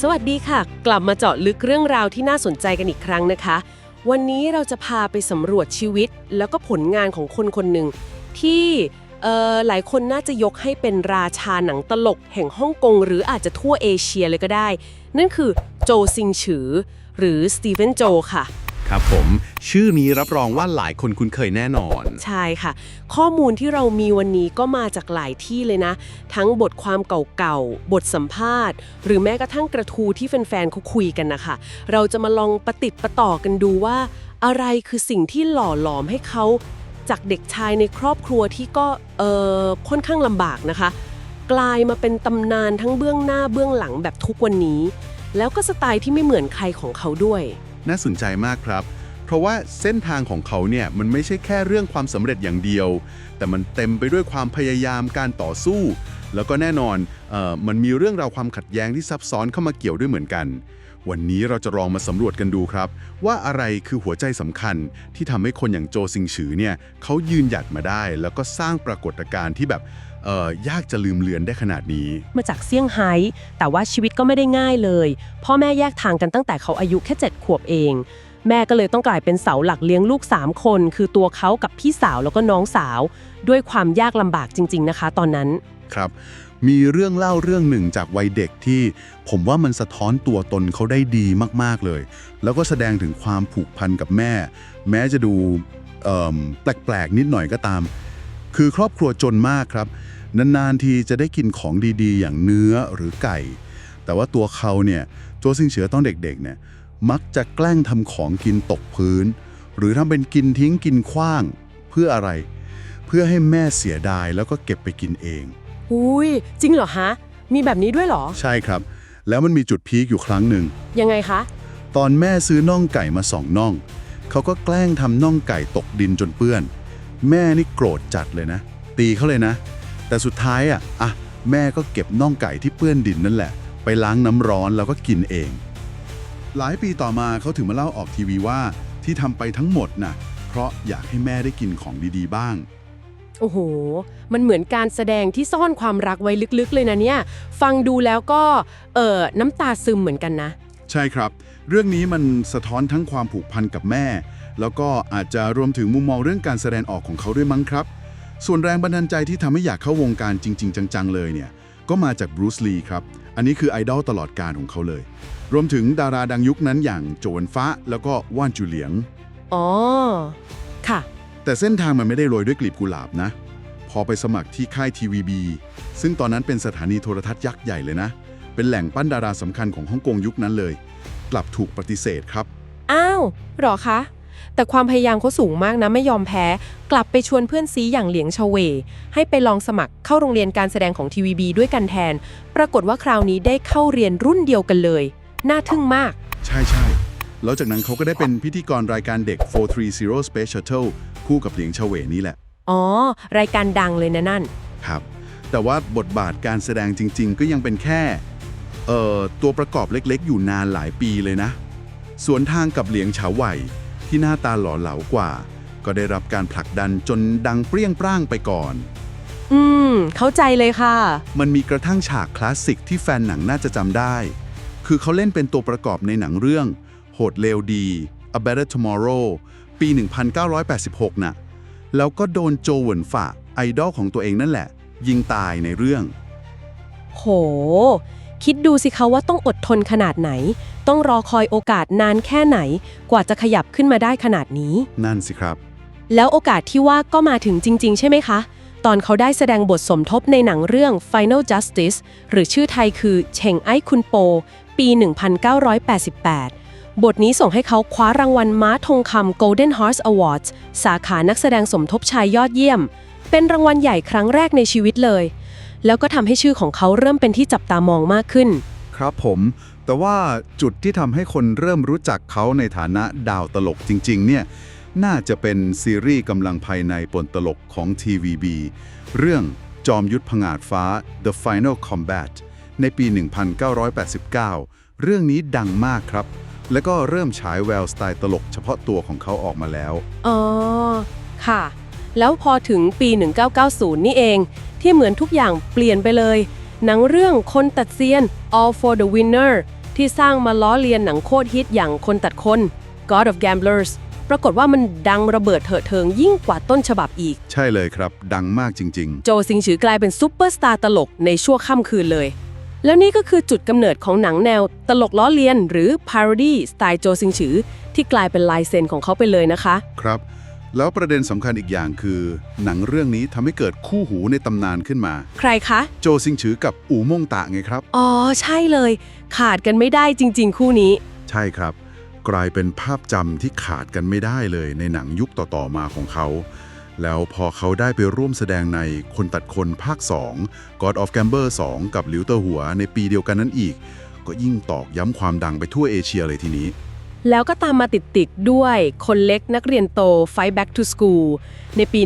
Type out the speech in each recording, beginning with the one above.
สวัสดีค่ะ กลับมาเจาะลึกเรื่องราวที่น่าสนใจกันอีกครั้งนะคะ วันนี้เราจะพาไปสำรวจชีวิต แล้วก็ผลงานของคนคนหนึ่งที่เอ่อหลายคนน่าจะยกให้เป็นราชาหนังตลก แห่งฮ่องกง หรืออาจจะทั่วเอเชียเลยก็ได้ นั่นคือโจซิงฉือ หรือสตีเฟนโจค่ะ ครับผม ชื่อนี้รับรองว่าหลายคนคุ้นเคยแน่นอน ใช่ค่ะ ข้อมูลที่เรามีวันนี้ก็มาจากหลายที่เลยนะ ทั้งบทความเก่าๆ บทสัมภาษณ์ หรือแม้กระทั่งกระทูที่แฟนๆเขาคุยกันนะคะ เราจะมาลองประติดประต่อกันดูว่า อะไรคือสิ่งที่หล่อหลอมให้เขา จากเด็กชายในครอบครัวที่ก็เออค่อนข้างลำบากนะคะ กลายมาเป็นตำนานทั้งเบื้องหน้าเบื้องหลังแบบทุกวันนี้ แล้วก็สไตล์ที่ไม่เหมือนใครของเขาด้วย น่าสนใจมากครับ เพราะว่าเส้นทางของเขาเนี่ยมันไม่ใช่แค่เรื่องความสำเร็จอย่างเดียว แต่มันเต็มไปด้วยความพยายามการต่อสู้ แล้วก็แน่นอนออมันมีเรื่องราวความขัดแย้งที่ซับซ้อนเข้ามาเกี่ยวด้วยเหมือนกัน วันนี้เราจะลองมาสำรวจกันดูครับ ว่าอะไรคือหัวใจสำคัญที่ทำให้คนอย่างโจซิงฉือเนี่ยเขายืนหยัดมาได้ แล้วก็สร้างปรากฏการณ์ที่แบบ ยากจะลืมเลือนได้ขนาดนี้ มาจากเซี่ยงไฮ้ แต่ว่าชีวิตก็ไม่ได้ง่ายเลย พ่อแม่แยกทางกันตั้งแต่เขาอายุแค่ 7 ขวบเอง แม่ก็เลยต้องกลายเป็นเสาหลักเลี้ยงลูก 3 คน คือตัวเขากับพี่สาวแล้วก็น้องสาว ด้วยความยากลำบากจริง ๆนะคะ ตอนนั้น ครับ มีเรื่องเล่าเรื่องหนึ่งจากวัยเด็กที่ ผมว่ามันสะท้อนตัวตนเขาได้ดีมากๆเลย แล้วก็แสดงถึงความผูกพันกับแม่ แม้จะดูเอิ่มแปลกๆนิดหน่อยก็ตาม คือครอบครัวจนมากครับ นานๆทีจะได้กินของดีๆ อย่างเนื้อหรือไก่ แต่ว่าตัวเขาเนี่ยโจซิงเฉือตอนเด็กๆเนี่ยมักจะแกล้งทำของกินตกพื้น หรือทำเป็นกินทิ้งกินขว้างเพื่ออะไร เพื่อให้แม่เสียดายแล้วก็เก็บไปกินเอง อุ้ยจริงเหรอฮะ มีแบบนี้ด้วยเหรอ ใช่ครับ แล้วมันมีจุดพีคอยู่ครั้งหนึ่ง ยังไงคะ ตอนแม่ซื้อน่องไก่มาสองน่อง เขาก็แกล้งทำน่องไก่ตกดินจนเปื้อน แม่นี่โกรธจัดเลยนะ ตีเขาเลยนะ แต่สุดท้ายอะอะแม่ก็เก็บน่องไก่ที่เปื้อนดินนั่นแหละ ไปล้างน้ำร้อนแล้วก็กินเอง หลายปีต่อมาเขาถึงมาเล่าออกทีวีว่าที่ทำไปทั้งหมดน่ะเพราะอยากให้แม่ได้กินของดีๆบ้าง โอ้โห มันเหมือนการแสดงที่ซ่อนความรักไว้ลึกๆเลยนะเนี่ย ฟังดูแล้วก็ เออน้ำตาซึมเหมือนกันนะ ใช่ครับ เรื่องนี้มันสะท้อนทั้งความผูกพันกับแม่ แล้วก็อาจจะรวมถึงมุมมองเรื่องการแสดงออกของเขาด้วยมั้งครับ ส่วนแรงบันดาลใจที่ทำให้อยากเข้าวงการจริง ๆ จังๆ เลยเนี่ย ก็มาจากบรูซลีครับ อันนี้คือไอดอลตลอดการของเขาเลย รวมถึงดาราดังยุคนั้นอย่างโจวนฟ้า แล้วก็ว่านจูเหลียง อ๋อ ค่ะ แต่เส้นทางมันไม่ได้โรยด้วยกลีบกุหลาบนะ พอไปสมัครที่ค่ายทีวีบีซึ่งตอนนั้นเป็นสถานีโทรทัศน์ยักษ์ใหญ่เลยนะ เป็นแหล่งปั้นดาราสำคัญของฮ่องกงยุคนั้นเลย กลับถูกปฏิเสธครับ อ้าวเหรอคะ แต่ความพยายามเขาสูงมากนะไม่ยอมแพ้ กลับไปชวนเพื่อนซีอย่างเหลียงชเว ให้ไปลองสมัครเข้าโรงเรียนการแสดงของทีวีบีด้วยกันแทน ปรากฏว่าคราวนี้ได้เข้าเรียนรุ่นเดียวกันเลย น่าทึ่งมาก ใช่ใช่แล้วจากนั้นเขาก็ได้เป็นพิธีกรรายการเด็ก 430 Space Shuttle คู่กับเหลียงเฉวนี่แหละ อ๋อ รายการดังเลยนะนั่น ครับ แต่ว่าบทบาทการแสดงจริง ๆ ก็ยังเป็นแค่ เอ่อ ตัวประกอบเล็กๆ อยู่นานหลายปีเลยนะ สวนทางกับเหลียงเฉาไหว ที่หน้าตาหล่อเหลากว่า ก็ได้รับการผลักดันจนดังเปรี้ยงปร้างไปก่อน อืม เข้าใจเลยค่ะ มันมีกระทั่งฉากคลาสสิกที่แฟนหนังน่าจะจำได้ คือเขาเล่นเป็นตัวประกอบในหนังเรื่อง โหดเลวดี A Better Tomorrow ปี 1986น่ะ แล้วก็โดนโจเหวินฝาไอดอลของตัวเองนั่นแหละ ยิงตายในเรื่อง โห คิดดูสิคะว่าต้องอดทนขนาดไหน ต้องรอคอยโอกาสนานแค่ไหน กว่าจะขยับขึ้นมาได้ขนาดนี้ นั่นสิครับ แล้วโอกาสที่ว่าก็มาถึงจริง ๆ ใช่ไหมคะ ตอนเขาได้แสดงบทสมทบในหนังเรื่อง Final Justice หรือชื่อไทยคือเชงไอ้คุณโป ปี 1988 บทนี้ส่งให้เขาคว้ารางวัลม้าทองคำ Golden Horse Awards สาขานักแสดงสมทบชายยอดเยี่ยม เป็นรางวัลใหญ่ครั้งแรกในชีวิตเลย แล้วก็ทำให้ชื่อของเขาเริ่มเป็นที่จับตามองมากขึ้น ครับผม แต่ว่าจุดที่ทำให้คนเริ่มรู้จักเขาในฐานะดาวตลกจริง ๆ เนี่ย น่าจะเป็นซีรีส์กำลังภายในปนตลกของ TVB เรื่องจอมยุทธผงาดฟ้า The Final Combat ในปี 1989 เรื่องนี้ดังมากครับ แล้วก็เริ่มฉายแววสไตล์ตลกเฉพาะตัวของเขาออกมาแล้ว อ๋อ ค่ะ แล้วพอถึงปี 1990 นี่เอง ที่เหมือนทุกอย่างเปลี่ยนไปเลย หนังเรื่องคนตัดเซียน All for the Winner ที่สร้างมาล้อเลียนหนังโคตรฮิตอย่างคนตัดคน God of Gamblers ปรากฏว่ามันดังระเบิดเถิดเทิงยิ่งกว่าต้นฉบับอีก ใช่เลยครับ ดังมากจริงโจซิงฉือกลายเป็นซูเปอร์สตาร์ตลกในชั่วค่ำคืนเลย แล้วนี่ก็คือจุดกำเนิดของหนังแนวตลกล้อเลียน หรือ parody สไตล์โจซิงฉือที่กลายเป็นลายเซ็นของเขาไปเลยนะคะๆครับ แล้วประเด็นสำคัญอีกอย่างคือ หนังเรื่องนี้ทำให้เกิดคู่หูในตำนานขึ้นมา ใครคะ โจซิงฉือกับอู่ม่งตะไงครับ อ๋อ ใช่เลย ขาดกันไม่ได้จริง ๆ คู่นี้ ใช่ครับ กลายเป็นภาพจำที่ขาดกันไม่ได้เลยในหนังยุคต่อๆมาของเขา แล้วพอเขาได้ไปร่วมแสดงในคนตัดคนภาค 2 God of Gamber 2 กับหลิวเตอร์หัวในปีเดียวกันนั้นอีก ก็ยิ่งตอกย้ำความดังไปทั่วเอเชียเลยทีนี้ แล้วก็ตามมาติดๆด้วยคนเล็กนักเรียนโต Fight Back to School ในปี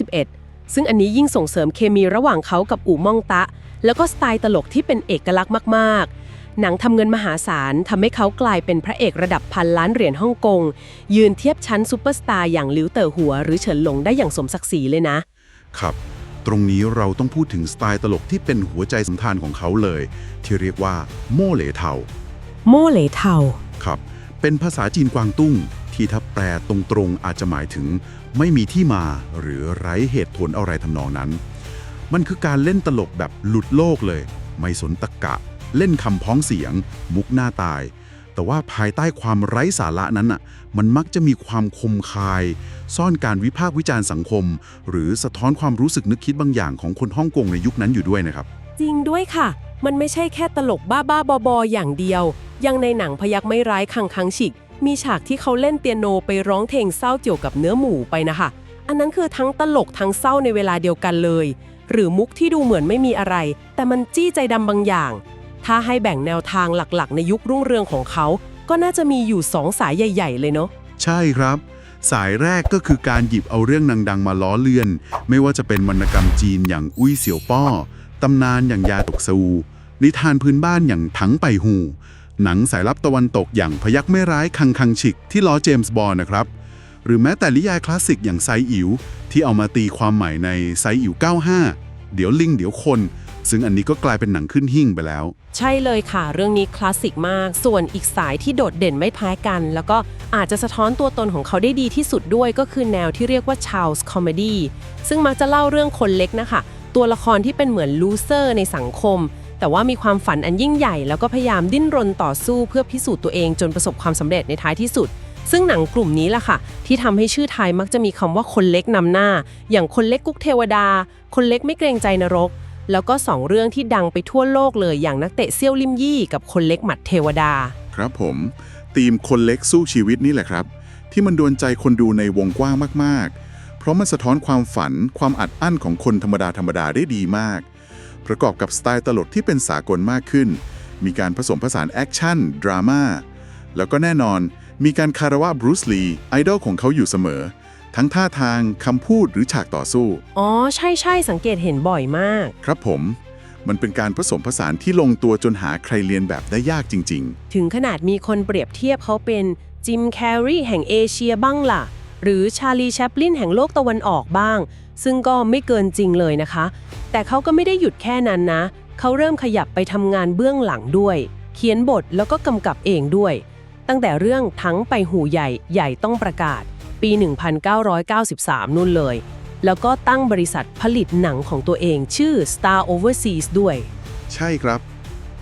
1991 ซึ่งอันนี้ยิ่งส่งเสริมเคมีระหว่างเขากับอู่ม่องตะ แล้วก็สไตล์ตลกที่เป็นเอกลักษณ์มากๆ หนังทำเงินมหาศาลทำให้เขากลายเป็นพระเอกระดับพันล้านเหรียญฮ่องกง ยืนเทียบชั้นซูเปอร์สตาร์อย่างหลิวเต๋อหัว หรือเฉินหลงได้อย่างสมศักดิ์ศรีเลยนะ ครับตรงนี้เราต้องพูดถึงสไตล์ตลกที่เป็นหัวใจสำคัญของเขาเลย ที่เรียกว่าโม่เหลเทาโม่เหลเทา ครับ เป็นภาษาจีนกวางตุ้ง ที่ถ้าแปลตรงๆอาจจะหมายถึง ไม่มีที่มาหรือไร้เหตุผลอะไรทำนองนั้น มันคือการเล่นตลกแบบหลุดโลกเลย ไม่สนตะกะ เล่นคำพ้องเสียง มุกหน้าตาย แต่ว่าภายใต้ความไร้สาระนั้นอะมันมักจะมีความคมคาย ซ่อนการวิพากษ์วิจารณ์สังคม หรือสะท้อนความรู้สึกนึกคิดบางอย่างของคนฮ่องกงในยุคนั้นอยู่ด้วยนะครับ จริงด้วยค่ะ มันไม่ใช่แค่ตลกบ้าบ้าๆบอๆอย่างเดียว ยังในหนังพยักไม่ร้ายคังคังฉิก มีฉากที่เขาเล่นเปียโนไปร้องเพลงเศร้าเกี่ยวกับเนื้อหมูไปนะคะ อันนั้นคือทั้งตลกทั้งเศร้าในเวลาเดียวกันเลย หรือมุกที่ดูเหมือนไม่มีอะไร แต่มันจี้ใจดำบางอย่าง ถ้าให้แบ่งแนวทางหลักๆ ในยุครุ่งเรืองของเขา ก็น่าจะมีอยู่สองสายใหญ่ ๆ เลยเนาะใช่ครับ สายแรกก็คือการหยิบเอาเรื่องดังๆ มาล้อเลียน ไม่ว่าจะเป็นวรรณกรรมจีนอย่างอุ้ยเสี่ยวป้อตำนานอย่างยาตกซูนิทานพื้นบ้านอย่างถังไปหู หนังสายลับตะวันตกอย่างพยักไม่ร้ายคังคังฉิกที่ล้อเจมส์บอลนะครับ หรือแม้แต่นิยายคลาสสิกอย่างไซอิ๋วที่เอามาตีความใหม่ในไซอิ๋ว95 เดี๋ยวลิงเดี๋ยวคน ซึ่งอันนี้ก็กลายเป็นหนังขึ้นหิ่งไปแล้ว ใช่เลยค่ะ เรื่องนี้คลาสสิกมาก ส่วนอีกสายที่โดดเด่นไม่แพ้กัน แล้วก็อาจจะสะท้อนตัวตนของเขาได้ดีที่สุดด้วยก็คือแนวที่เรียกว่าชา l ส์คอมเมดี้ซึ่งมักจะเล่าเรื่องคนเล็กนะคะ ตัวละครที่เป็นเหมือนลูเซอร์ในสังคม แต่ว่ามีความฝันอันยิ่งใหญ่แล้วก็พยายามดิ้นรนต่อสู้เพื่อพิสูจน์ตัวเองจนประสบความสำเร็จในท้ายที่สุด ซึ่งหนังกลุ่มนี้ล่ะค่ะ ที่ทำให้ชื่อไทยมักจะมีคำว่าคนเล็กนำหน้า อย่างคนเล็กกุ๊กเทวดา คนเล็กไม่เกรงใจนรก แล้วก็สองเรื่องที่ดังไปทั่วโลกเลยอย่างนักเตะเซี่ยวลิมยี่ กับคนเล็กหมัดเทวดา ครับผมทีมคนเล็กสู้ชีวิตนี่แหละครับ ที่มันโดนใจคนดูในวงกว้างมากๆ เพราะมันสะท้อนความฝันความอัดอั้นของคนธรรมดาธรรมดาได้ดีมาก ประกอบกับสไตล์ตลกที่เป็นสากลมากขึ้น มีการผสมผสานแอคชั่น ดราม่า แล้วก็แน่นอน มีการคารวะบรูซลี ไอดอลของเขาอยู่เสมอ ทั้งท่าทางคำพูดหรือฉากต่อสู้ อ๋อ ใช่ใช่สังเกตเห็นบ่อยมาก ครับผม มันเป็นการผสมผสานที่ลงตัวจนหาใครเรียนแบบได้ยากจริง ๆ ถึงขนาดมีคนเปรียบเทียบเขาเป็นจิมแคร์รีแห่งเอเชียบ้างล่ะ หรือชาลีแชปลินแห่งโลกตะวันออกบ้าง ซึ่งก็ไม่เกินจริงเลยนะคะ แต่เขาก็ไม่ได้หยุดแค่นั้นนะ เขาเริ่มขยับไปทำงานเบื้องหลังด้วย เขียนบทแล้วก็กำกับเองด้วย ตั้งแต่เรื่องทั้งไปหูใหญ่ใหญ่ต้องประกาศ ปี 1993 นู่นเลย แล้วก็ตั้งบริษัทผลิตหนังของตัวเองชื่อ Star Overseas ด้วย ใช่ครับ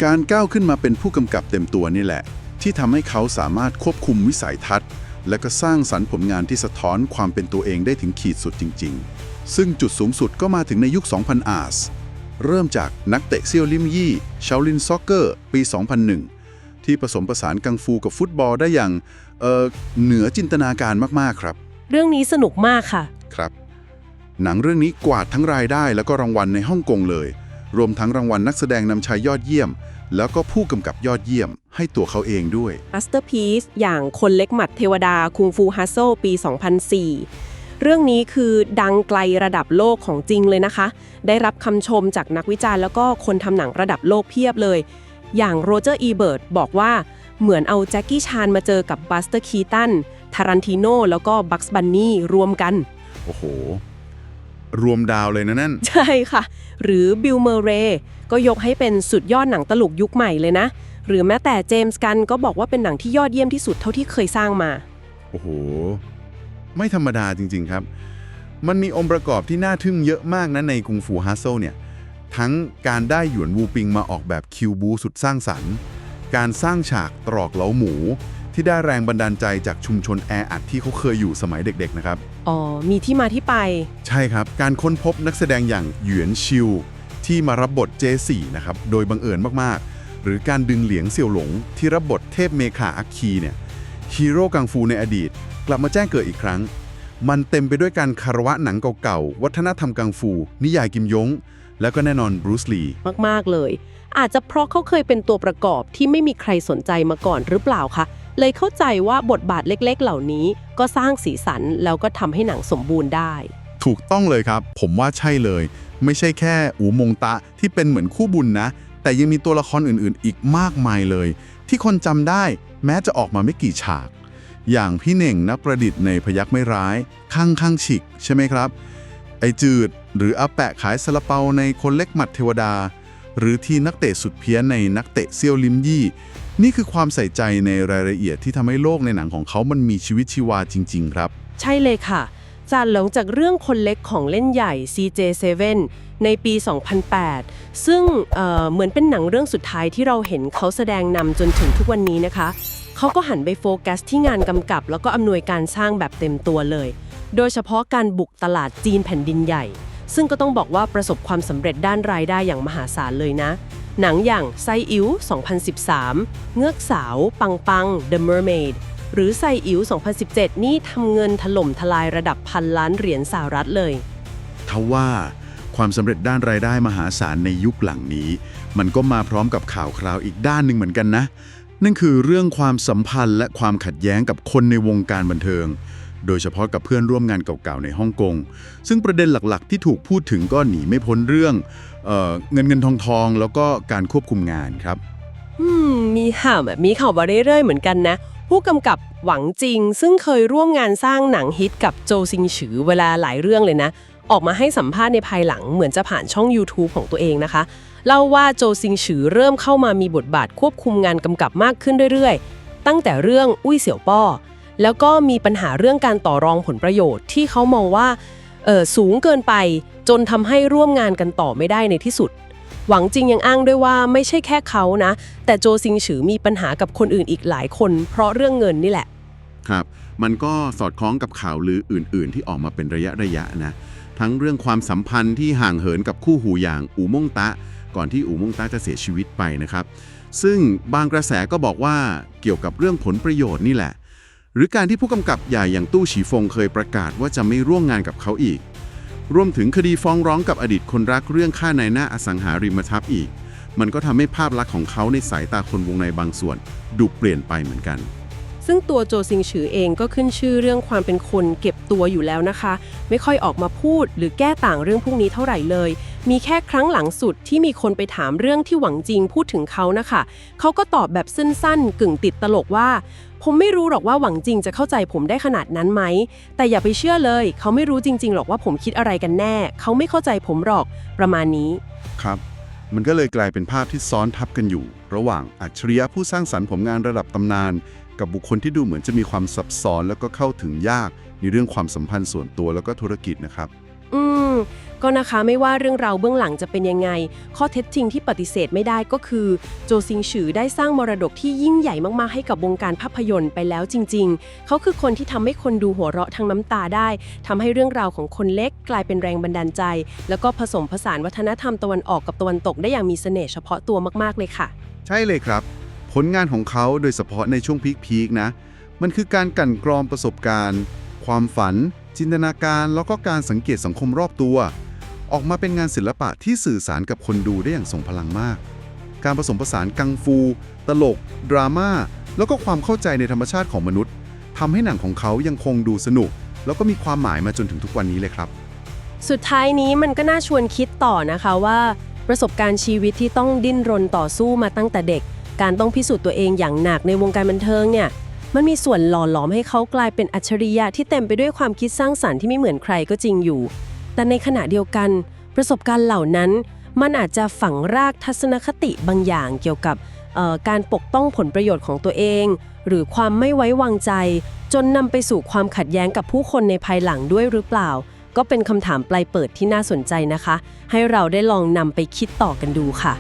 การก้าวขึ้นมาเป็นผู้กำกับเต็มตัวนี่แหละ ที่ทำให้เขาสามารถควบคุมวิสัยทัศน์ และก็สร้างสรรค์ผลงานที่สะท้อนความเป็นตัวเองได้ถึงขีดสุดจริง ๆ ซึ่งจุดสูงสุดก็มาถึงในยุค 2000 อาสเริ่มจากนักเตะเซียวลิมยี่ชาลินซ็อกเกอร์ปี 2001 ที่ผสมผสานกังฟูกับฟุตบอลได้อย่างเอ่อเหนือจินตนาการมากๆครับ เรื่องนี้สนุกมากค่ะ ครับ หนังเรื่องนี้กวาดทั้งรายได้แล้วก็รางวัลในฮ่องกงเลย รวมทั้งรางวัลนักแสดงนำชายยอดเยี่ยม แล้วก็ผู้กำกับยอดเยี่ยมให้ตัวเขาเองด้วย Masterpiece อย่างคนเล็กหมัดเทวดาคุงฟูฮัสโซปี 2004 เรื่องนี้คือดังไกลระดับโลกของจริงเลยนะคะ ได้รับคำชมจากนักวิจารณ์แล้วก็คนทำหนังระดับโลกเพียบเลย อย่างโรเจอร์อีเบิร์ตบอกว่าเหมือนเอาแจ็คกี้ชานมาเจอกับบัสเตอร์คีตันทารันติโนแล้วก็บัคส์บันนี่รวมกัน โอ้โห รวมดาวเลยนะนั่น ใช่ค่ะ หรือบิลเมอร์เรย์ก็ยกให้เป็นสุดยอดหนังตลกยุคใหม่เลยนะ หรือแม้แต่เจมส์กันก็บอกว่าเป็นหนังที่ยอดเยี่ยมที่สุดเท่าที่เคยสร้างมา โอ้โห ไม่ธรรมดาจริง ๆครับ มันมีองค์ประกอบที่น่าทึ่งเยอะมากนะในกุงฟูฮัสเซลเนี่ย ทั้งการได้หยวนวูปิงมาออกแบบคิวบูสุดสร้างสรรค์ การสร้างฉากตรอกเหลาหมู ที่ได้แรงบันดาลใจจากชุมชนแออัดที่เขาเคยอยู่สมัยเด็กๆนะครับ อ๋อ มีที่มาที่ไป ใช่ครับ การค้นพบนักแสดงอย่างหยวนชิว ที่มารับบทเจสี่นะครับ โดยบังเอิญมากๆ หรือการดึงเหลียงเสี่ยวหลง ที่รับบทเทพเมคาอัคคีเนี่ยฮีโร่กังฟูในอดีต กลับมาแจ้งเกิดอีกครั้ง มันเต็มไปด้วยการคารวะหนังเก่าๆ วัฒนธรรมกังฟู นิยายกิมยง แล้วก็แน่นอนบรูซลีมากๆเลย อาจจะเพราะเขาเคยเป็นตัวประกอบที่ไม่มีใครสนใจมาก่อนหรือเปล่าคะ เลยเข้าใจว่าบทบาทเล็กๆ เหล่านี้ก็สร้างสีสันแล้วก็ทำให้หนังสมบูรณ์ได้ ถูกต้องเลยครับ ผมว่าใช่เลย ไม่ใช่แค่อูมงตะที่เป็นเหมือนคู่บุญนะ แต่ยังมีตัวละครอื่นๆ อีกมากมายเลย ที่คนจำได้แม้จะออกมาไม่กี่ฉาก อย่างพี่เน่งนักประดิษฐ์ในพยักไม่ร้าย ข้างข้างฉิก ใช่ไหมครับ ไอจืด หรืออาแปะขายซาลาเปาในคนเล็กหมัดเทวดา หรือที่นักเตะสุดเพี้ยนในนักเตะเซียวลิมยี่ นี่คือความใส่ใจในรายละเอียดที่ทำให้โลกในหนังของเขามันมีชีวิตชีวาจริง ๆ ครับ ใช่เลยค่ะ จากหลังจากเรื่องคนเล็กของเล่นใหญ่ CJ7 ในปี 2008 ซึ่งเเหมือนเป็นหนังเรื่องสุดท้ายที่เราเห็นเขาแสดงนำจนถึงทุกวันนี้นะคะ เขาก็หันไปโฟกัสที่งานกำกับ แล้วก็อำนวยการสร้างแบบเต็มตัวเลย โดยเฉพาะการบุกตลาดจีนแผ่นดินใหญ่ ซึ่งก็ต้องบอกว่าประสบความสำเร็จด้านรายได้อย่างมหาศาลเลยนะ หนังอย่างไซอิ๋ว2013 เงือกสาว ปังปัง The Mermaid หรือไซอิ๋ว2017 นี่ทำเงินถล่มทลายระดับพันล้านเหรียญสหรัฐเลยทว่าความสำเร็จด้านรายได้มหาศาลในยุคหลังนี้ มันก็มาพร้อมกับข่าวคราวอีกด้านหนึ่งเหมือนกันนะ นั่นคือเรื่องความสัมพันธ์และความขัดแย้งกับคนในวงการบันเทิง โดยเฉพาะกับเพื่อนร่วมงานเก่าๆในฮ่องกง ซึ่งประเด็นหลักๆ ที่ถูกพูดถึงก็หนีไม่พ้นเรื่องเออเงินเงินทองทองแล้วก็การควบคุมงานครับมมีข่าวแบบมีข่าวมาเรื่อยๆเหมือนกันนะ ผู้กำกับหวังจริง ซึ่งเคยร่วมงานสร้างหนังฮิตกับโจซิงฉือเวลาหลายเรื่องเลยนะ ออกมาให้สัมภาษณ์ในภายหลังเหมือนจะผ่านช่อง YouTube ของตัวเองนะคะเล่าว่าโจซิงฉือเริ่มเข้ามามีบทบาทควบคุมงานกำกับมากขึ้นเรื่อยๆ ตั้งแต่เรื่องอุ้ยเสี่ยวป้อ แล้วก็มีปัญหาเรื่องการต่อรองผลประโยชน์ที่เขามองว่าสูงเกินไปจนทำให้ร่วมงานกันต่อไม่ได้ในที่สุด หวังจริงยังอ้างด้วยว่าไม่ใช่แค่เขานะ แต่โจซิงฉือมีปัญหากับคนอื่นอีกหลายคน เพราะเรื่องเงินนี่แหละ ครับ มันก็สอดคล้องกับข่าวลืออื่น ๆ ที่ออกมาเป็นระยะระยะนะ ทั้งเรื่องความสัมพันธ์ที่ห่างเหินกับคู่หูอย่างอูมงตะ ก่อนที่อูมงตะจะเสียชีวิตไปนะครับ ซึ่งบางกระแสก็บอกว่าเกี่ยวกับเรื่องผลประโยชน์นี่แหละ หรือการที่ผู้กำกับใหญ่อย่างตู้ฉีฟงเคยประกาศว่าจะไม่ร่วมงานกับเขาอีก รวมถึงคดีฟ้องร้องกับอดีตคนรักเรื่องค่านายหน้าอสังหาริมทรัพย์อีก มันก็ทำให้ภาพลักษณ์ของเขาในสายตาคนวงในบางส่วน ดูเปลี่ยนไปเหมือนกัน ซึ่งตัวโจซิงฉือเองก็ขึ้นชื่อเรื่องความเป็นคนเก็บตัวอยู่แล้วนะคะ ไม่ค่อยออกมาพูดหรือแก้ต่างเรื่องพวกนี้เท่าไหร่เลย มีแค่ครั้งหลังสุดที่มีคนไปถามเรื่องที่หวังจริงพูดถึงเขานะคะ เขาก็ตอบแบบสั้นๆ กึ่งติดตลกว่า ผมไม่รู้หรอกว่าหวังจริงจะเข้าใจผมได้ขนาดนั้นไหม แต่อย่าไปเชื่อเลย เขาไม่รู้จริง ๆ หรอกว่าผมคิดอะไรกันแน่ เขาไม่เข้าใจผมหรอก ประมาณนี้ ครับ มันก็เลยกลายเป็นภาพที่ซ้อนทับกันอยู่ ระหว่างอัจฉริยะผู้สร้างสรรค์ผลงานระดับตำนาน กับบุคคลที่ดูเหมือนจะมีความซับซ้อนแล้วก็เข้าถึงยากในเรื่องความสัมพันธ์ส่วนตัวแล้วก็ธุรกิจนะครับ อืม ก็นะคะไม่ว่าเรื่องราวเบื้องหลังจะเป็นยังไง ข้อเท็จจริงที่ปฏิเสธไม่ได้ก็คือ โจซิงฉือได้สร้างมรดกที่ยิ่งใหญ่มากๆให้กับวงการภาพยนตร์ไปแล้วจริง ๆ เขาคือคนที่ทำให้คนดูหัวเราะทั้งน้ำตาได้ทำให้เรื่องราวของคนเล็กกลายเป็นแรงบันดาลใจ แล้วก็ผสมผสานวัฒนธรรมตะวันออกกับตะวันตกได้อย่างมีเสน่ห์เฉพาะตัวมากๆเลยค่ะ ใช่เลยครับ ผลงานของเขาโดยเฉพาะในช่วงพีคๆนะ มันคือการกลั่นกรองประสบการณ์ ความฝันจินตนาการแล้วก็การสังเกตสังคมรอบตัว ออกมาเป็นงานศิลปะที่สื่อสารกับคนดูได้อย่างทรงพลังมาก การผสมผสานกังฟู ตลก ดราม่า แล้วก็ความเข้าใจในธรรมชาติของมนุษย์ทำให้หนังของเขายังคงดูสนุก แล้วก็มีความหมายมาจนถึงทุกวันนี้เลยครับ สุดท้ายนี้มันก็น่าชวนคิดต่อนะคะว่า ประสบการณ์ชีวิตที่ต้องดิ้นรนต่อสู้มาตั้งแต่เด็ก การต้องพิสูจน์ตัวเองอย่างหนักในวงการบันเทิงเนี่ยมันมีส่วนหล่อหลอมให้เขากลายเป็นอัจฉริยะที่เต็มไปด้วยความคิดสร้างสรรค์ที่ไม่เหมือนใครก็จริงอยู่ แต่ในขณะเดียวกัน ประสบการณ์เหล่านั้น มันอาจจะฝังรากทัศนคติบางอย่างเกี่ยวกับการปกป้องผลประโยชน์ของตัวเอง หรือความไม่ไว้วางใจ จนนำไปสู่ความขัดแย้งกับผู้คนในภายหลังด้วยหรือเปล่า ก็เป็นคำถามปลายเปิดที่น่าสนใจนะคะ ให้เราได้ลองนำไปคิดต่อกันดูค่ะ